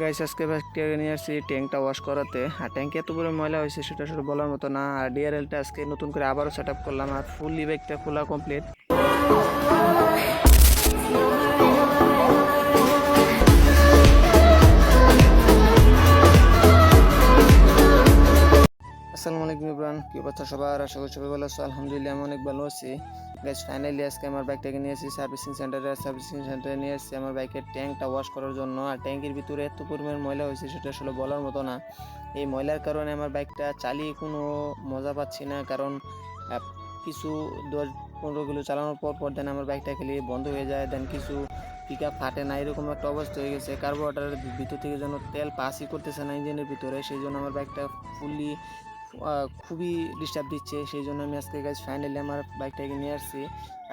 Guys আজকে bacteria নিয়ে আসছি, ট্যাঙ্কটা ওয়াশ করাতে। আর ট্যাঙ্কে এত বড় ময়লা হয়েছে, সেটা আসলে বলার মতো না। আর ডিআরএলটা আজকে নতুন করে আবারও সেট আপ করলাম, আর ফুললি ব্যাগটা খোলা কমপ্লিট আসসালামু আলাইকুম ইব্রান কি অবস্থা সবার? আশা করি সবাই ভালো আছো, আলহামদুলিল্লাহ, আমি অনেক ভালো আছি। গাইস ফাইনালি আজকে আমার বাইকটাকে নিয়ে এসেছি সার্ভিসিং সেন্টারে সার্ভিসিং সেন্টারে নিয়ে এসেছি আমার বাইকের ট্যাঙ্কটা ওয়াশ করার জন্য। আর ট্যাঙ্কের ভিতরে এত পরিমাণ ময়লা হয়েছে, সেটা আসলে বলার মতো না। এই ময়লার কারণে আমার বাইকটা চালিয়ে কোনো মজা পাচ্ছি না। কারণ কিছু দশ পনেরো কিলো চালানোর পর পর দেন আমার বাইকটা খেলে বন্ধ হয়ে যায়। দেন কিছু পিক আপ ফাটে না, এরকম একটা অবস্থা হয়ে গেছে। কার্বোরেটারের ভিতর থেকে যেন তেল পাসই করতেছে না ইঞ্জিনের ভিতরে। সেই জন্য আমার বাইকটা ফুললি খুবই ডিস্টার্ব দিচ্ছে। সেই জন্য আমি আজকে গাছ ফাইনালি আমার বাইকটাকে নিয়ে আসছি।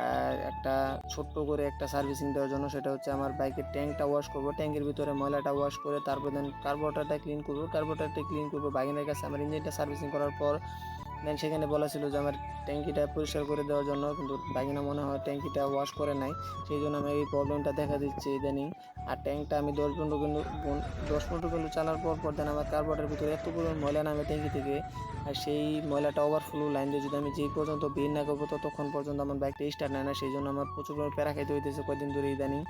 আর একটা ছোট্ট করে একটা সার্ভিসিং দেওয়ার জন্য। সেটা হচ্ছে আমার বাইকের ট্যাঙ্কটা ওয়াশ করব। ট্যাঙ্কের ভিতরে ময়লাটা ওয়াশ করে তারপর দেন কার্বোরেটারটা ক্লিন করব। কার্বোটারটা ক্লিন করব। বাইকের কাছে আমার ইঞ্জিনটা সার্ভিসিং করার পর দেন সেখানে বলা ছিল যে আমার ট্যাঙ্কিটা পরিষ্কার করে দেওয়ার জন্য, কিন্তু বাগিনা মনে হয় ট্যাঙ্কিটা ওয়াশ করে নাই। সেই জন্য আমার এই প্রবলেমটা দেখা দিচ্ছে ইদানিং। আর ট্যাঙ্কটা আমি দশ পনেরো বন- দশ পনেরো কিলো চালার পর পর দেন আমার কার্বোরেটার ভিতরে এত পরিমাণ ময়লা নামে ট্যাঙ্কি থেকে, আর সেই ময়লাটা ওভারফ্লো লাইন দিয়ে যদি আমি যেই পর্যন্ত বের না করব ততক্ষণ পর্যন্ত আমার বাইকটা স্টার্ট নেয় না। সেই জন্য আমার প্রচুর প্যারা খাইতে হইতেছে কয়েকদিন ধরে ইদানিং।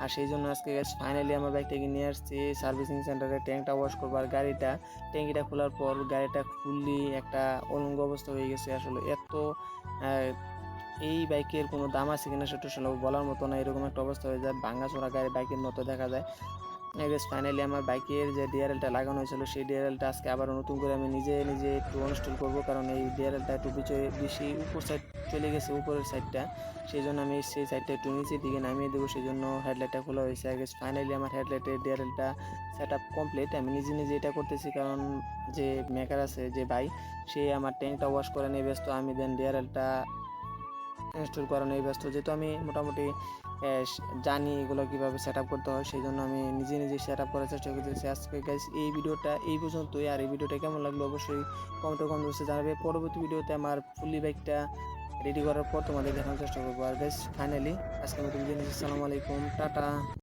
আর সেই জন্য আজকে ফাইনালি আমার বাইকটাকে নিয়ে আসছি সার্ভিসিং সেন্টারে ট্যাঙ্কটা ওয়াশ করব। আর গাড়িটা, ট্যাঙ্কিটা খোলার পর গাড়িটা ফুললি একটা অলঙ্গ অবস্থা হয়ে গেছে। আসলে এত এই বাইকের কোনো দাম আছে কিনা সেটা আসলে বলার মতো না। এরকম একটা অবস্থা হয়ে যায়। ভাঙাচোরা গাড়ি বাইকের মতো দেখা যায়। ফাইনালি আমার বাইকের যে ডিআরএলটা লাগানো হয়েছিল, সেই ডিআরএলটা আজকে আবার নতুন করে আমি নিজে নিজে একটু ইনস্টল করব। কারণ এই ডিআরএলটা একটু বিচে- বেশি উপর সাইড চলে গেছে, উপরের সাইডটা সেই জন্য আমি সেই সাইডটা একটু নিচের দিকে নামিয়ে দেবো, সেই জন্য হেডলাইটটা খোলা হয়েছে। আগে ফাইনালি আমার হেডলাইটের ডিআরএলটা সেট আপ কমপ্লিট আমি নিজে নিজে এটা করতেছি, কারণ যে মেকার আছে, যে ভাই, সে আমার ট্যাঙ্কটা ওয়াশ করে নিয়ে ব্যস্ত। আমি দেন ডিআরএলটা ইনস্টল করানো এই ব্যস্ত। যেহেতু আমি মোটামুটি জানি এগুলো কীভাবে সেট করতে হয় সেই জন্য আমি নিজে নিজে সেট আপ করার চেষ্টা করতেছি আজকে। গাইস এই ভিডিওটা এই পর্যন্তই। আর এই ভিডিওটা কেমন লাগল অবশ্যই কমেন্টে কমেন্ট বক্সে জানাবে। পরবর্তী ভিডিওতে আমার ফুলি বাইকটা রেডি করার পর তোমাদের দেখানোর চেষ্টা করব। আর গাইস ফাইনালি আজকে নতুন বিদায় নিচ্ছি। আসসালামু আলাইকুম। টাটা।